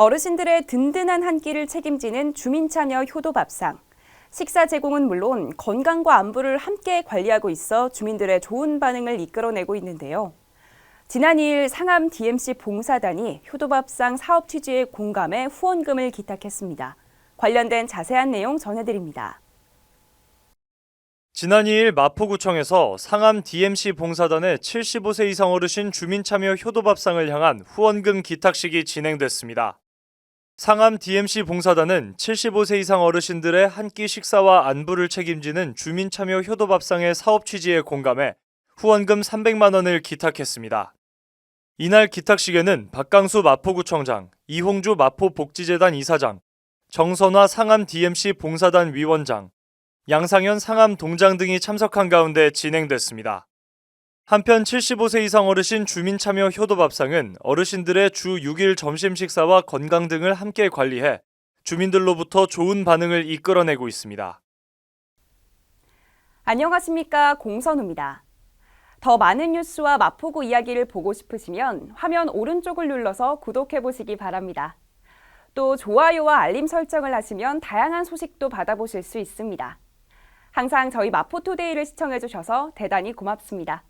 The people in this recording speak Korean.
어르신들의 든든한 한 끼를 책임지는 주민참여 효도밥상. 식사 제공은 물론 건강과 안부를 함께 관리하고 있어 주민들의 좋은 반응을 이끌어내고 있는데요. 지난 2일 상암 DMC 봉사단이 효도밥상 사업 취지에 공감해 후원금을 기탁했습니다. 관련된 자세한 내용 전해드립니다. 지난 2일 마포구청에서 상암 DMC 봉사단의 75세 이상 어르신 주민참여 효도밥상을 향한 후원금 기탁식이 진행됐습니다. 상암 DMC 봉사단은 75세 이상 어르신들의 한 끼 식사와 안부를 책임지는 주민 참여 효도밥상의 사업 취지에 공감해 후원금 300만 원을 기탁했습니다. 이날 기탁식에는 박강수 마포구청장, 이홍주 마포복지재단 이사장, 정선화 상암 DMC 봉사단 위원장, 양상현 상암 동장 등이 참석한 가운데 진행됐습니다. 한편 75세 이상 어르신 주민 참여 효도밥상은 어르신들의 주 6일 점심 식사와 건강 등을 함께 관리해 주민들로부터 좋은 반응을 이끌어내고 있습니다. 안녕하십니까 공선우입니다. 더 많은 뉴스와 마포구 이야기를 보고 싶으시면 화면 오른쪽을 눌러서 구독해 보시기 바랍니다. 또 좋아요와 알림 설정을 하시면 다양한 소식도 받아보실 수 있습니다. 항상 저희 마포투데이를 시청해 주셔서 대단히 고맙습니다.